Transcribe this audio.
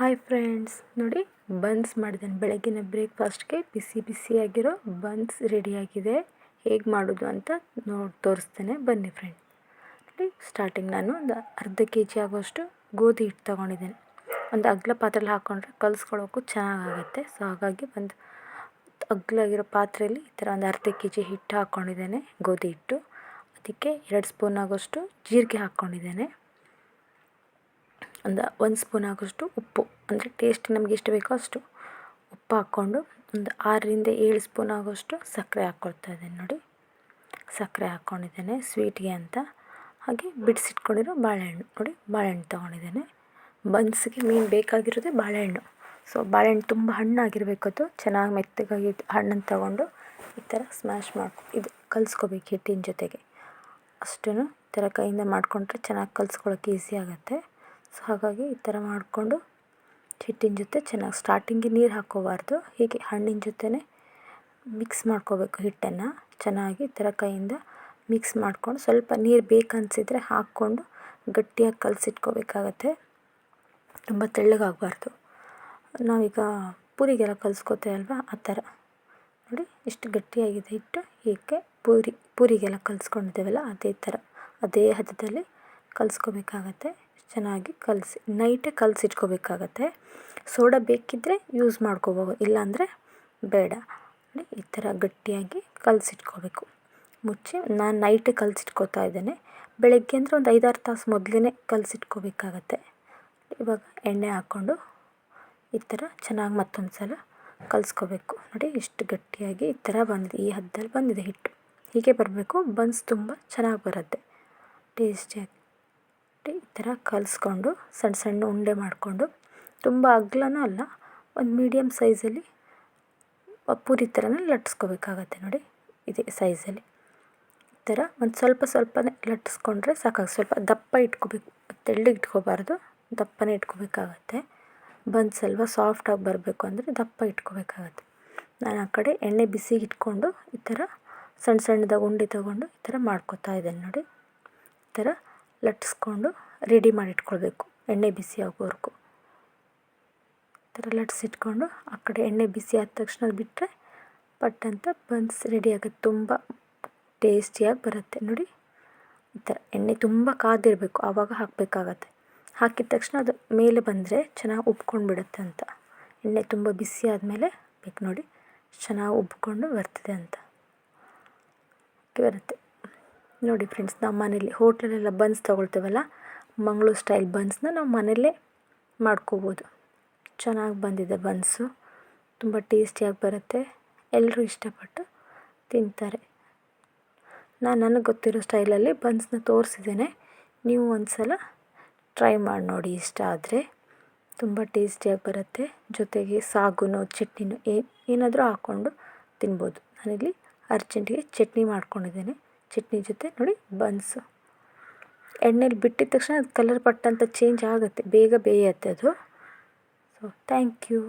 Hi friends ನೋಡಿ buns ಮಾಡಿದ್ದೇನೆ ಬೆಳಗ್ಗಿನ ಬ್ರೇಕ್ಫಾಸ್ಟ್ಗೆ ಬಿಸಿ ಬಿಸಿಯಾಗಿರೋ ಬನ್ಸ್ ರೆಡಿಯಾಗಿದೆ ಹೇಗೆ ಮಾಡೋದು ಅಂತ ನೋಡಿ, ತೋರಿಸ್ತೇನೆ. ಬನ್ನಿ ಫ್ರೆಂಡ್ ನೋಡಿ ಸ್ಟಾರ್ಟಿಂಗ್ ನಾನು ಒಂದು ಅರ್ಧ ಕೆ ಜಿ ಆಗೋಷ್ಟು ಗೋಧಿ ಹಿಟ್ಟು ತೊಗೊಂಡಿದ್ದೇನೆ. ಒಂದು ಅಗ್ಲ ಪಾತ್ರೆಲಿ ಹಾಕ್ಕೊಂಡ್ರೆ ಕಲಿಸ್ಕೊಳ್ಳೋಕ್ಕೂ ಚೆನ್ನಾಗಾಗುತ್ತೆ. ಸೊ ಹಾಗಾಗಿ ಒಂದು ಅಗ್ಲಾಗಿರೋ ಪಾತ್ರೆಯಲ್ಲಿ ಈ ಥರ ಒಂದು ಅರ್ಧ ಕೆ ಜಿ ಹಿಟ್ಟು ಹಾಕ್ಕೊಂಡಿದ್ದೇನೆ ಗೋಧಿ ಹಿಟ್ಟು. ಅದಕ್ಕೆ ಎರಡು ಸ್ಪೂನ್ ಆಗೋಷ್ಟು ಜೀರಿಗೆ ಹಾಕ್ಕೊಂಡಿದ್ದೇನೆ ಒಂದು ಒಂದು ಸ್ಪೂನ್ ಆಗೋಷ್ಟು ಉಪ್ಪು. ಅಂದರೆ ಟೇಸ್ಟ್ ನಮ್ಗೆ ಎಷ್ಟು ಬೇಕೋ ಅಷ್ಟು ಉಪ್ಪು ಹಾಕ್ಕೊಂಡು ಒಂದು ಆರರಿಂದ ಏಳು ಸ್ಪೂನ್ ಆಗೋಷ್ಟು ಸಕ್ಕರೆ ಹಾಕ್ಕೊಳ್ತಾ ಇದ್ದೀನಿ ನೋಡಿ. ಸಕ್ಕರೆ ಹಾಕ್ಕೊಂಡಿದ್ದೇನೆ ಸ್ವೀಟ್ಗೆ ಅಂತ. ಹಾಗೆ ಬಿಡಿಸಿಟ್ಕೊಂಡಿರೋ ಬಾಳೆಹಣ್ಣು ನೋಡಿ, ಬಾಳೆಹಣ್ಣು ತೊಗೊಂಡಿದ್ದೇನೆ. ಬನ್ಸ್ಗೆ ಮೇನ್ ಬೇಕಾಗಿರೋದೇ ಬಾಳೆಹಣ್ಣು. ಸೊ ಬಾಳೆಹಣ್ಣು ತುಂಬ ಹಣ್ಣಾಗಿರಬೇಕು ಅದು. ಚೆನ್ನಾಗಿ ಮೆತ್ತಗಾಗಿ ಹಣ್ಣನ್ನು ತಗೊಂಡು ಈ ಥರ ಸ್ಮ್ಯಾಶ್ ಮಾಡ್ಕೊ, ಇದು ಕಲಿಸ್ಕೋಬೇಕು ಹಿಟ್ಟಿನ ಜೊತೆಗೆ. ಅಷ್ಟೂ ಈ ಥರ ಕೈಯಿಂದ ಮಾಡಿಕೊಂಡ್ರೆ ಚೆನ್ನಾಗಿ ಕಲಿಸ್ಕೊಳ್ಳೋಕೆ ಈಸಿ ಆಗುತ್ತೆ. ಸೊ ಹಾಗಾಗಿ ಈ ಥರ ಮಾಡಿಕೊಂಡು ಹಿಟ್ಟಿನ ಜೊತೆ ಚೆನ್ನಾಗಿ ಸ್ಟಾರ್ಟಿಂಗಿಗೆ ನೀರು ಹಾಕ್ಕೋಬಾರ್ದು. ಹೀಗೆ ಹಣ್ಣಿನ ಜೊತೆನೇ ಮಿಕ್ಸ್ ಮಾಡ್ಕೋಬೇಕು ಹಿಟ್ಟನ್ನು. ಚೆನ್ನಾಗಿ ಈ ಥರ ಕೈಯಿಂದ ಮಿಕ್ಸ್ ಮಾಡ್ಕೊಂಡು ಸ್ವಲ್ಪ ನೀರು ಬೇಕನ್ಸಿದ್ರೆ ಹಾಕ್ಕೊಂಡು ಗಟ್ಟಿಯಾಗಿ ಕಲಸಿಟ್ಕೋಬೇಕಾಗತ್ತೆ. ತುಂಬ ತೆಳ್ಳಗಾಗಬಾರ್ದು. ನಾವೀಗ ಪೂರಿಗೆಲ್ಲ ಕಲಿಸ್ಕೋತೇವೆ ಅಲ್ವಾ? ಆ ಥರ ನೋಡಿ ಎಷ್ಟು ಗಟ್ಟಿಯಾಗಿದೆ ಹಿಟ್ಟು. ಹೀಗೆ ಪೂರಿ, ಪೂರಿಗೆಲ್ಲ ಕಲಿಸ್ಕೊಂಡಿದ್ದೇವಲ್ಲ, ಅದೇ ಥರ ಅದೇ ಹದದಲ್ಲಿ ಕಲಿಸ್ಕೋಬೇಕಾಗತ್ತೆ. ಚೆನ್ನಾಗಿ ಕಲಸಿ ನೈಟೇ ಕಲಸಿಟ್ಕೋಬೇಕಾಗತ್ತೆ ಸೋಡಾ ಬೇಕಿದ್ದರೆ ಯೂಸ್ ಮಾಡ್ಕೋಬೋದು, ಇಲ್ಲಾಂದರೆ ಬೇಡ. ಈ ಥರ ಗಟ್ಟಿಯಾಗಿ ಕಲಸಿಟ್ಕೋಬೇಕು ಮುಚ್ಚಿ ನಾನು ನೈಟೇ ಕಲಸಿಟ್ಕೋತಾ ಇದ್ದೇನೆ. ಬೆಳಗ್ಗೆ ಅಂದರೆ ಒಂದು ಐದಾರು ತಾಸು ಮೊದಲೇ ಕಲಸಿಟ್ಕೋಬೇಕಾಗತ್ತೆ ಇವಾಗ ಎಣ್ಣೆ ಹಾಕ್ಕೊಂಡು ಈ ಥರ ಚೆನ್ನಾಗಿ ಮತ್ತೊಂದು ಸಲ ಕಲಸ್ಕೋಬೇಕು. ನೋಡಿ, ಇಷ್ಟು ಗಟ್ಟಿಯಾಗಿ ಈ ಥರ ಬಂದಿದೆ. ಈ ಹದ್ದಲ್ಲಿ ಬಂದಿದೆ ಹಿಟ್ಟು. ಹೀಗೆ ಬರಬೇಕು, ಬನ್ಸ್ ತುಂಬ ಚೆನ್ನಾಗಿ ಬರುತ್ತೆ. ಟೇಸ್ಟಿಯಾಗಿ ಈ ಥರ ಕಲಸ್ಕೊಂಡು ಸಣ್ಣ ಸಣ್ಣ ಉಂಡೆ ಮಾಡಿಕೊಂಡು, ತುಂಬ ಅಗಲನೂ ಅಲ್ಲ, ಒಂದು ಮೀಡಿಯಮ್ ಸೈಜಲ್ಲಿ ಪೂರಿ ಥರನೇ ಲಟ್ಟಿಸ್ಕೋಬೇಕಾಗತ್ತೆ ನೋಡಿ ಇದೇ ಸೈಜಲ್ಲಿ ಈ ಥರ ಒಂದು ಸ್ವಲ್ಪ ಸ್ವಲ್ಪನೇ ಲಟ್ಟಿಸ್ಕೊಂಡ್ರೆ ಸಾಕಾಗ ಸ್ವಲ್ಪ ದಪ್ಪ ಇಟ್ಕೋಬೇಕು, ತೆಳ್ಳಗೆ ಇಟ್ಕೋಬಾರ್ದು, ದಪ್ಪನೇ ಇಟ್ಕೋಬೇಕಾಗತ್ತೆ. ಅಲ್ವಾ ಸಾಫ್ಟಾಗಿ ಬರಬೇಕು ಅಂದರೆ ದಪ್ಪ ಇಟ್ಕೋಬೇಕಾಗತ್ತೆ. ನಾನು ಆ ಕಡೆ ಎಣ್ಣೆ ಬಿಸಿ ಇಟ್ಕೊಂಡು ಈ ಥರ ಸಣ್ಣ ಸಣ್ಣದಾಗಿ ಉಂಡೆ ತೊಗೊಂಡು ಈ ಥರ ಮಾಡ್ಕೊತಾ ಇದ್ದೇನೆ ನೋಡಿ. ಈ ಥರ ಲಟ್ಟಿಸ್ಕೊಂಡು ರೆಡಿ ಮಾಡಿಟ್ಕೊಳ್ಬೇಕು, ಎಣ್ಣೆ ಬಿಸಿ ಆಗೋವರೆಗೂ. ಈ ಥರ ಲಟ್ಸಿಟ್ಕೊಂಡು ಆ ಕಡೆ ಎಣ್ಣೆ ಬಿಸಿ ಆದ ತಕ್ಷಣ ಬಿಟ್ಟರೆ ಪಟ್ ಅಂತ ಬನ್ಸ್ ರೆಡಿ ಆಗುತ್ತೆ, ತುಂಬ ಟೇಸ್ಟಿಯಾಗಿ ಬರುತ್ತೆ. ನೋಡಿ, ಈ ಥರ ಎಣ್ಣೆ ತುಂಬ ಕಾದಿರಬೇಕು, ಆವಾಗ ಹಾಕಬೇಕಾಗತ್ತೆ. ಹಾಕಿದ ತಕ್ಷಣ ಅದು ಮೇಲೆ ಬಂದರೆ ಚೆನ್ನಾಗಿ ಉಬ್ಕೊಂಡು ಬಿಡುತ್ತೆ ಅಂತ. ಎಣ್ಣೆ ತುಂಬ ಬಿಸಿ ಆದಮೇಲೆ ಬೇಕು ನೋಡಿ, ಚೆನ್ನಾಗಿ ಉಬ್ಕೊಂಡು ಬರ್ತದೆ ಅಂತ. ಬರುತ್ತೆ. ನೋಡಿ ಫ್ರೆಂಡ್ಸ್ ನಾವು ಮನೇಲಿ ಹೋಟ್ಲಲ್ಲೆಲ್ಲ ಬನ್ಸ್ ತೊಗೊಳ್ತೇವಲ್ಲ, ಮಂಗಳೂರು ಸ್ಟೈಲ್ ಬನ್ಸ್ನ ನಾವು ಮನೆಯಲ್ಲೇ ಮಾಡ್ಕೋಬೋದು. ಚೆನ್ನಾಗಿ ಬಂದಿದೆ ಬನ್ಸು ತುಂಬ ಟೇಸ್ಟಿಯಾಗಿ ಬರುತ್ತೆ. ಎಲ್ಲರೂ ಇಷ್ಟಪಟ್ಟು ತಿಂತಾರೆ. ನಾನು ನನಗೆ ಗೊತ್ತಿರೋ ಸ್ಟೈಲಲ್ಲಿ ಬನ್ಸ್ನ ತೋರಿಸಿದ್ದೇನೆ. ನೀವು ಒಂದು ಸಲ ಟ್ರೈ ಮಾಡಿ ನೋಡಿ ಇಷ್ಟ ಆದರೆ. ತುಂಬ ಟೇಸ್ಟಿಯಾಗಿ ಬರುತ್ತೆ. ಜೊತೆಗೆ ಸಾಗುನೋ, ಚಟ್ನಿನೋ ಏನಾದರೂ ಹಾಕ್ಕೊಂಡು ತಿನ್ಬೋದು. ನಾನಿಲ್ಲಿ ಅರ್ಜೆಂಟಿಗೆ ಚಟ್ನಿ ಮಾಡ್ಕೊಂಡಿದ್ದೇನೆ. ಚಟ್ನಿ ಜೊತೆ ನೋಡಿ ಬನ್ಸು. ಎಣ್ಣೆಲಿ ಬಿಟ್ಟಿದ ತಕ್ಷಣ ಅದು ಕಲರ್ ಪಟ್ಟಂತ ಚೇಂಜ್ ಆಗುತ್ತೆ, ಬೇಗ ಬೇಯುತ್ತೆ ಅದು. So thank you